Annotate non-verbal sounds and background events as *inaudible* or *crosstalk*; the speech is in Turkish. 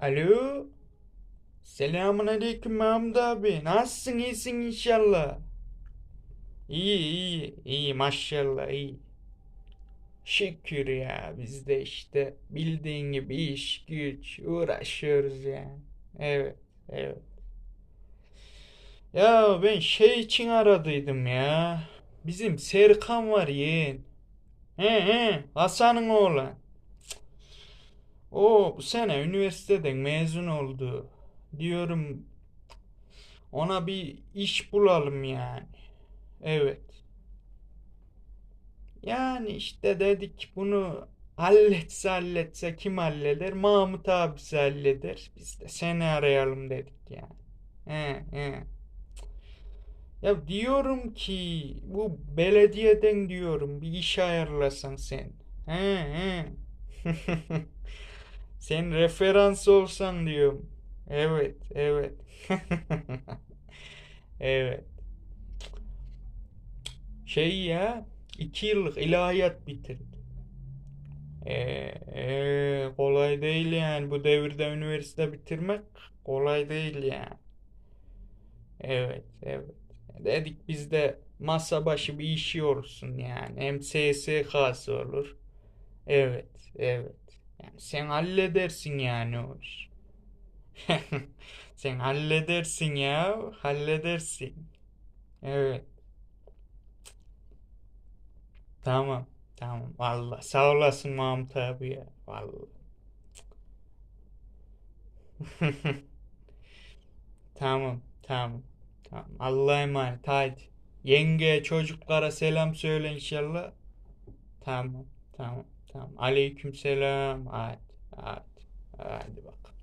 Alo. Selamun aleyküm Mahmut abi. Nasılsın? iyisin inşallah. İyi iyi iyi maşallah iyi. Şükür ya biz de işte bildiğin gibi iş güç uğraşıyoruz yani. Evet evet. Ya ben şey için aradıydım ya. Bizim Serkan var yeğen. He he Hasan'ın oğlan. O bu sene üniversiteden mezun oldu. Diyorum ona bir iş bulalım yani. Evet. Yani işte dedik bunu halletse halletse kim halleder? Mahmut abisi halleder. Biz de seni arayalım dedik yani. He he. Ya diyorum ki bu belediyeden diyorum bir iş ayarlasan sen. He he. *laughs* Sen referans olsan diyorum. Evet, evet. *laughs* Evet. Şey ya, iki yıllık ilahiyat bitirdi. Ee, ee, kolay değil yani bu devirde üniversite bitirmek kolay değil yani. Evet, evet. Dedik biz de masa başı bir işi olsun yani. Hem SSK'sı olur. Evet, evet. Yani sen halledersin yani o iş. *laughs* Sen halledersin ya, halledersin. Evet, tamam, tamam. Vallahi sağ olasın Mahmut abi ya. Vallahi. *laughs* Tamam, tamam, tamam. Allah'a emanet. Haydi. Yenge, çocuklara selam söyle inşallah. Tamam, tamam, Tamam. Aleyküm selam. Hadi, hadi. Hadi bak.